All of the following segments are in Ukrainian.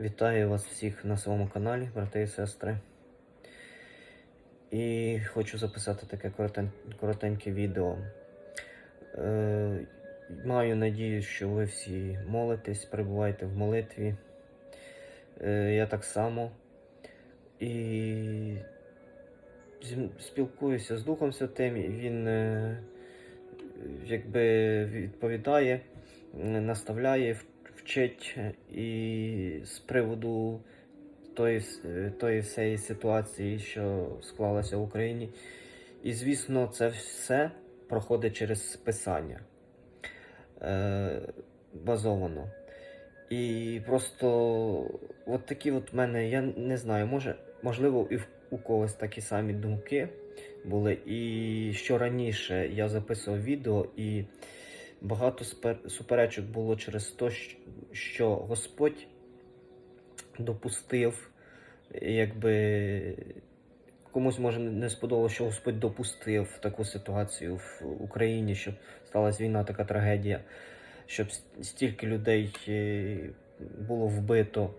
Вітаю вас всіх на своєму каналі, брати і сестри. І хочу записати таке коротеньке відео. Е, маю надію, що ви всі молитесь, перебуваєте в молитві. Е, я так само. І спілкуюся з Духом Святим, і він е, якби відповідає, наставляє, вчить е, і з приводу е, тої всієї ситуації, що склалася в Україні. І, звісно, це все проходить через Писання е, базовано. І просто от такі от мене, я не знаю, може, можливо, і у когось такі самі думки були. І що раніше я записував відео, і багато суперечок було через те, що Господь допустив, якби комусь може не сподобалося, що Господь допустив таку ситуацію в Україні, щоб сталася війна, така трагедія, щоб стільки людей е, було вбито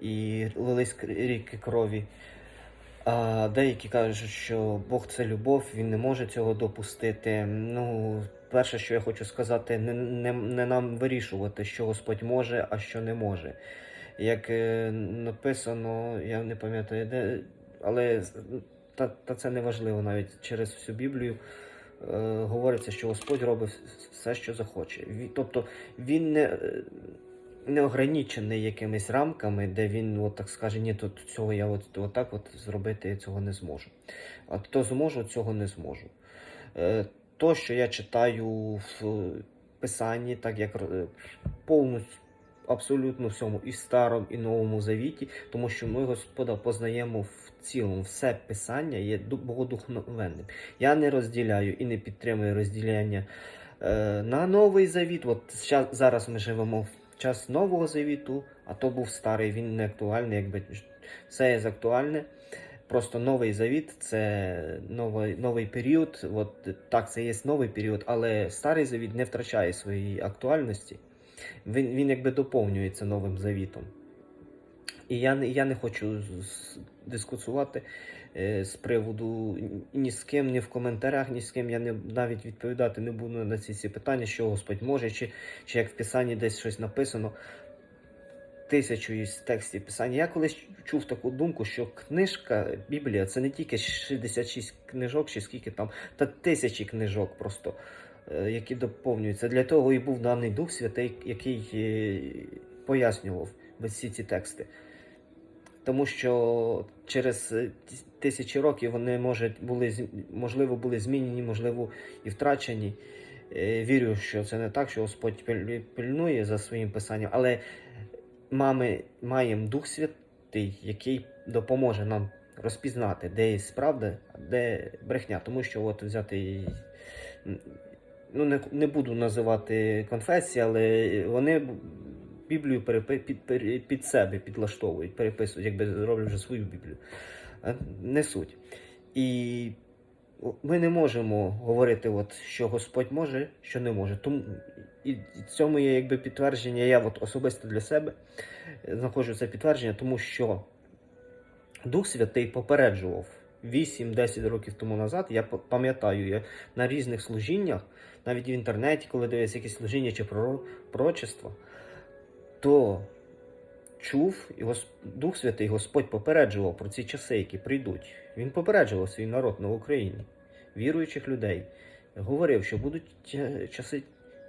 і лились ріки крові. А деякі кажуть, що Бог це любов, він не може цього допустити. Ну, перше, що я хочу сказати, не, не, не нам вирішувати, що Господь може, а що не може. Як е, написано, я не пам'ятаю де, але та, та це не важливо навіть через всю Біблію. Е, говориться, що Господь робить все, що захоче. Тобто він не, е, не ограничений якимись рамками, де він от так скаже, ні, тут цього я от, от так от зробити цього не зможу. А то зможу, цього не зможу. Е, то, що я читаю в Писанні, так як е, повністю. Абсолютно всьому і старому, і новому завіті, тому що ми Господа познаємо в цілому. Все писання є ду- богодухновенним. Я не розділяю і не підтримую розділяння е, на новий завіт. От зараз ми живемо в час нового завіту, а то був старий, він не актуальний, якби все є актуальне. Просто новий завіт це новий, новий період. От так, це є новий період, але старий завіт не втрачає своєї актуальності. Він, він якби доповнюється новим завітом. І я, я не хочу дискусувати з приводу ні з ким, ні в коментарях, ні з ким я не, навіть відповідати не буду на ці всі питання, що Господь може, чи, чи як в Писанні десь щось написано. Тисячу із текстів Писання. Я колись чув таку думку, що книжка Біблія це не тільки 66 книжок, чи скільки там, та тисячі книжок просто, е, які доповнюються. Для того і був даний Дух Святий, який е, пояснював всі ці тексти. Тому що через е, тисячі років вони може, були, можливо були змінені, можливо, і втрачені. Е, Вірю, що це не так, що Господь пильнує за своїм писанням, але мами, маємо Дух Святий, який допоможе нам розпізнати, де є правда, де брехня. Тому що от взяти. Ну, не, не буду називати конфесії, але вони Біблію під, себе підлаштовують, переписують, якби роблять вже свою Біблію. А, Не суть. І ми не можемо говорити, от, що Господь може, що не може. Тому і цьому є якби підтвердження. Я от особисто для себе е, знаходжу це підтвердження, тому що Дух Святий попереджував 8-10 років тому назад. Я пам'ятаю, я на різних служіннях, навіть в інтернеті, коли дивився якісь служіння чи пророчества, то чув, і Дух Святий Господь попереджував про ці часи, які прийдуть. Він попереджував свій народ на Україні, віруючих людей. Говорив, що будуть часи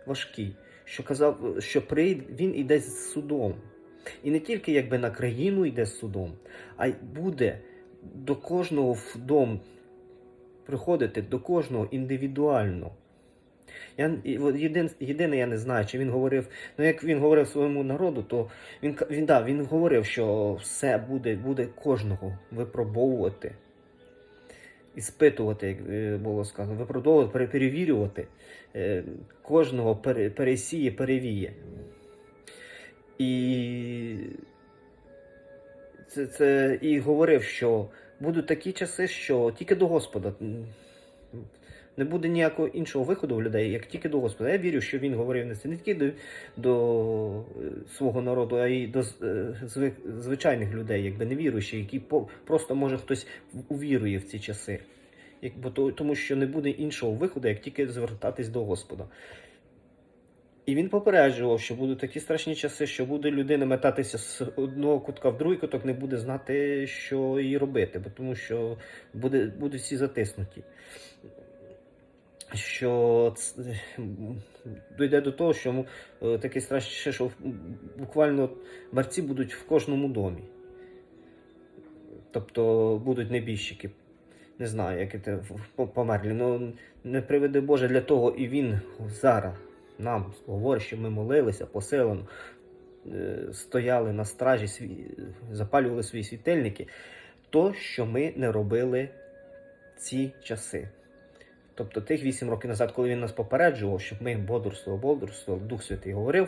важкі, що казав, що прийде, він іде з судом. І не тільки якби на країну йде з судом, а й буде до кожного в дом приходити, до кожного індивідуально. Я єдин, єдине, я не знаю, чи він говорив, ну як він говорив своєму народу, то він, він, да, він говорив, що все буде, буде кожного випробовувати, іспитувати, як е, було сказано, випробовувати, перевірювати, е, кожного пересіє, перевіє. І це, це і говорив, що будуть такі часи, що тільки до Господа Не буде ніякого іншого виходу у людей, як тільки до Господа. Я вірю, що він говорив не тільки до, до е, свого народу, а й до е, звик- звичайних людей, якби не віруючих, які просто може хтось увірує в ці часи. Як, бо то, тому що не буде іншого виходу, як тільки звертатись до Господа. І він попереджував, що будуть такі страшні часи, що буде людина метатися з одного кутка в другий куток, не буде знати, що їй робити, бо тому що буде, будуть всі затиснуті. Що дійде до того, що е, таке страшніше, що буквально мерці будуть в кожному домі. Тобто будуть небіжчики. Не знаю, як це померлі. Ну не приведе Боже для того, і він зараз нам говорить, що ми молилися посилено, стояли на стражі, запалювали свої світильники, то, що ми не робили ці часи. Тобто тих 8 років назад, коли він нас попереджував, щоб ми бодрствували, бодрствували, Дух Святий говорив.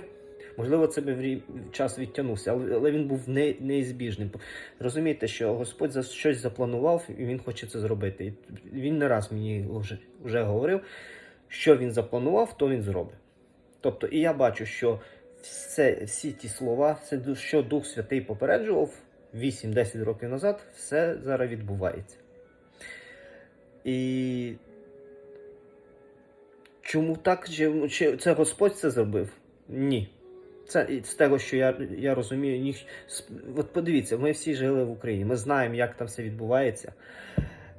Можливо, це би час відтягнувся, але, він був не, неізбіжним. Розумієте, що Господь за щось запланував і він хоче це зробити. І він не раз мені вже, вже говорив, що він запланував, то він зробить. Тобто, і я бачу, що все, всі ті слова, все, що Дух Святий попереджував 8-10 років назад, все зараз відбувається. І чому так? Чи, чи це Господь це зробив? Ні. Це з того, що я, я розумію, ніх... от подивіться, ми всі жили в Україні, ми знаємо, як там все відбувається.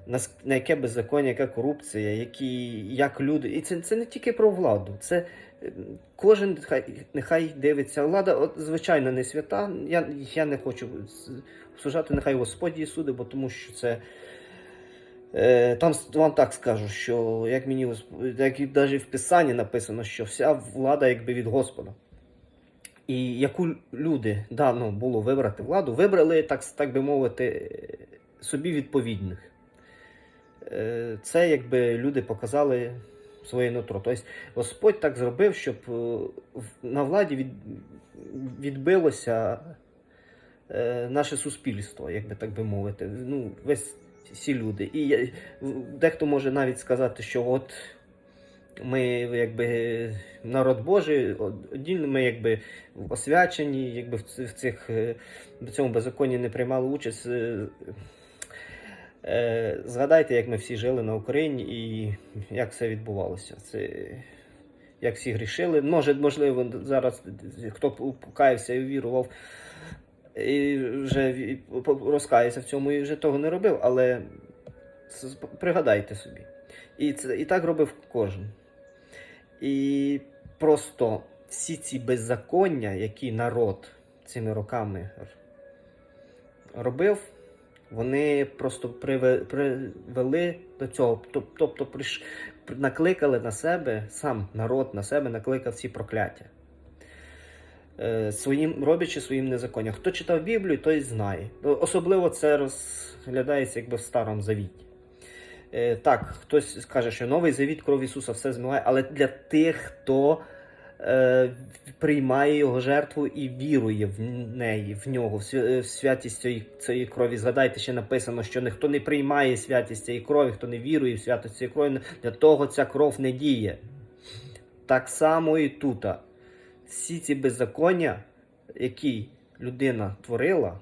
На, на яке беззаконня, яка корупція, які, як люди. І це, це не тільки про владу. Це е, кожен нехай, нехай дивиться. Влада, от, звичайно, не свята. Я, я не хочу обсуждати, нехай Господь її суди, бо тому що це. Е, Там вам так скажу, що як мені як навіть в Писанні написано, що вся влада якби від Господа. І яку люди дано було вибрати владу, вибрали, так, так би мовити, собі відповідних. Е, Це якби люди показали своє нутро. Тобто Господь так зробив, щоб е, на владі від, відбилося наше суспільство, як би так би мовити. Ну, весь всі люди. І я- дехто може навіть сказати, що от ми якби народ Божий, одільно ми якби освячені, якби в цих е, в цьому беззаконні не приймали участь. Е, е, Згадайте, як ми всі жили на Україні і як все відбувалося. Це як всі грішили. Може, можливо, зараз хто покаявся і вірував, і вже розкаявся в цьому і вже того не робив, але пригадайте собі. І, це, і так робив кожен. І просто всі ці беззаконня, які народ цими роками робив, вони просто привели до цього. Тоб- Тобто приш- накликали на себе, сам народ на себе накликав ці прокляття. Е, Своїм, роблячи своїм незаконням. Хто читав Біблію, той знає. Особливо це розглядається якби в Старому Завіті. Е, Так, хтось скаже, що новий завіт кров Ісуса все змиває, але для тих, хто е, приймає його жертву і вірує в неї, в нього, е, в святість цієї, цієї крові. Згадайте, ще написано, що ніхто не приймає святість цієї крові, хто не вірує в святість цієї крові, для того ця кров не діє. Так само і тут. Всі ці беззаконня, які людина творила,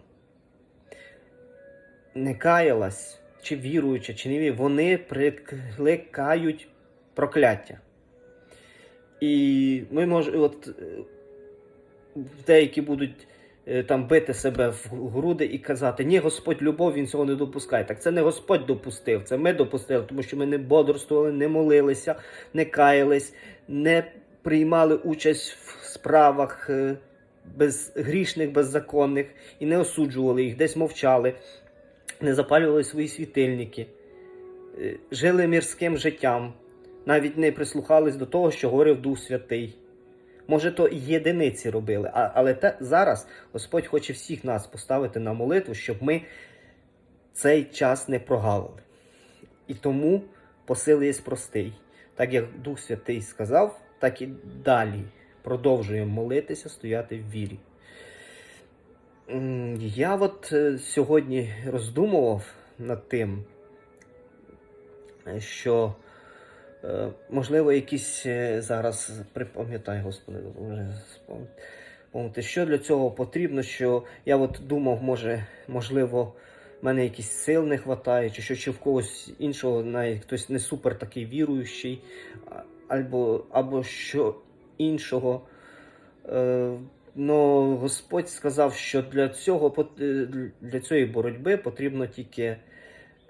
не каялась, чи віруюча, чи не віруюча, вони прикликають прокляття. І ми можемо, от е, деякі будуть е, там бити себе в груди і казати, ні, Господь любов, він цього не допускає. Так це не Господь допустив, це ми допустили, тому що ми не бодрствували, не молилися, не каялись, не приймали участь в справах е, безгрішних, беззаконних і не осуджували їх, десь мовчали, не запалювали свої світильники, е, жили мірським життям, навіть не прислухались до того, що говорив Дух Святий. Може, то єдиниці робили, але те, зараз Господь хоче всіх нас поставити на молитву, щоб ми цей час не прогавили. І тому посил є простий. Так як Дух Святий сказав, так і далі продовжуємо молитися, стояти в вірі. Я от е, сьогодні роздумував над тим, що Е, можливо, якісь е, зараз припам'ятай, Господи, вже спомнити, що для цього потрібно, що я от думав, може, можливо, в мене якісь сил не вистачає, чи що чи в когось іншого, навіть хтось не супер такий віруючий, або, або що іншого. Е, Но Господь сказав, що для цього е, для цієї боротьби потрібно тільки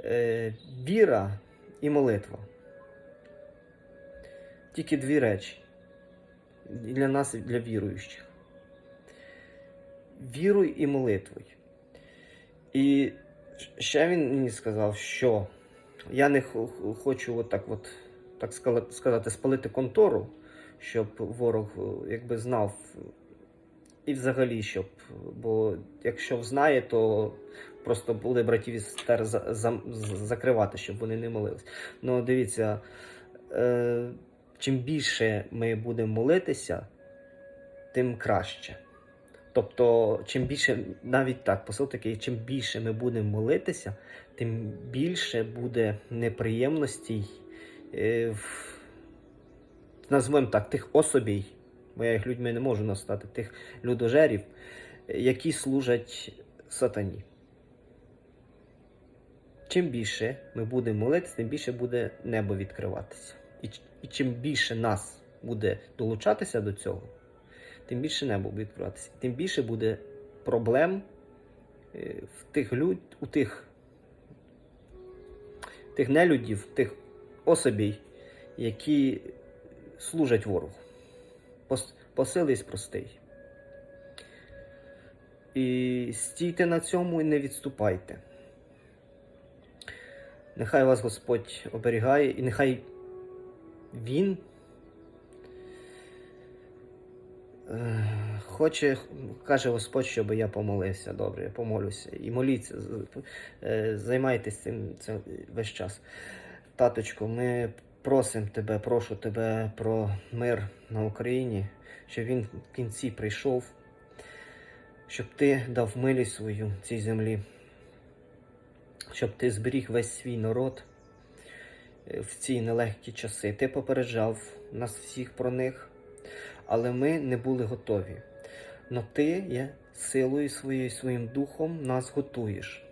е, віра і молитва. Тільки дві речі. Для нас, і для віруючих. Вірою і молитвою. І ще він мені сказав, що я не хо- хо- хочу отак от, так сказати, спалити контору, щоб ворог е, якби знав. І взагалі, щоб, бо якщо знає, то просто буде братів і сестер за, за, закривати, щоб вони не молились. Ну, дивіться, е, чим більше ми будемо молитися, тим краще. Тобто, чим більше, навіть так, посил такий, чим більше ми будемо молитися, тим більше буде неприємностей, е, в, назвемо так, тих особій, бо я їх людьми не можу настати, тих людожерів, які служать сатані. Чим більше ми будемо молитися, тим більше буде небо відкриватися. І, і чим більше нас буде долучатися до цього, тим більше небо буде відкриватися. Тим більше буде проблем е, в тих люд, у тих, тих нелюдів, тих особій, які служать ворогу. Пос- Посились простий. І стійте на цьому і не відступайте. Нехай вас Господь оберігає, і нехай Він е, хоче, каже Господь, щоб я помолився. Добре, я помолюся. І моліться, е, займайтесь цим весь час. Таточко, ми просимо тебе, прошу тебе про мир на Україні, щоб він в кінці прийшов, щоб ти дав милість свою цій землі щоб ти зберіг весь свій народ е, в ці нелегкі часи. Ти попереджав нас всіх про них, але ми не були готові. Но ти є силою своєю своїм духом нас готуєш.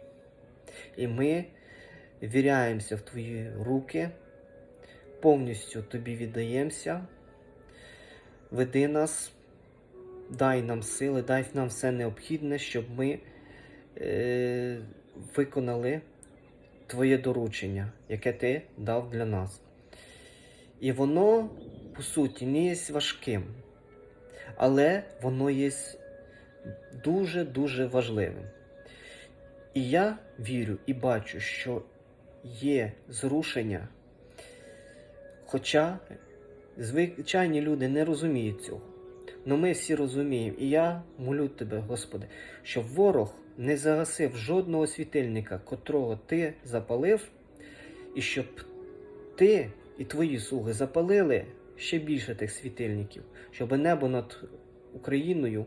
І ми віряємося в твої руки, повністю тобі віддаємося. Веди нас, дай нам сили, дай нам все необхідне, щоб ми е, виконали Твоє доручення, яке ти дав для нас. І воно, по суті, не є важким, але воно є дуже-дуже важливим. І я вірю і бачу, що є зрушення, хоча звичайні люди не розуміють цього. Но ми всі розуміємо, і я молю тебе, Господи, щоб ворог не загасив жодного світильника, котрого ти запалив, і щоб ти і твої слуги запалили ще більше тих світильників, щоб небо над Україною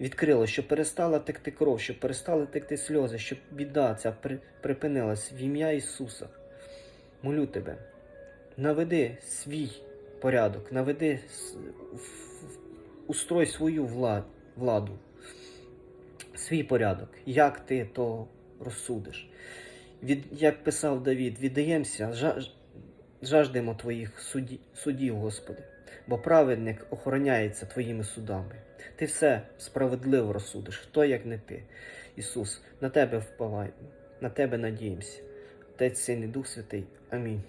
відкрило, щоб перестала текти кров, щоб перестали текти сльози, щоб біда ця припинилась в ім'я Ісуса. Молю тебе, наведи свій порядок, наведи устрой свою влад- владу, свій порядок, як ти то розсудиш. Від, як писав Давід, віддаємося, жа- жаждемо твоїх суді, судів, Господи, бо праведник охороняється твоїми судами. Ти все справедливо розсудиш, хто як не ти. Ісус, на тебе впавай, на тебе надіємося. Отець, Син і Дух Святий. Амінь.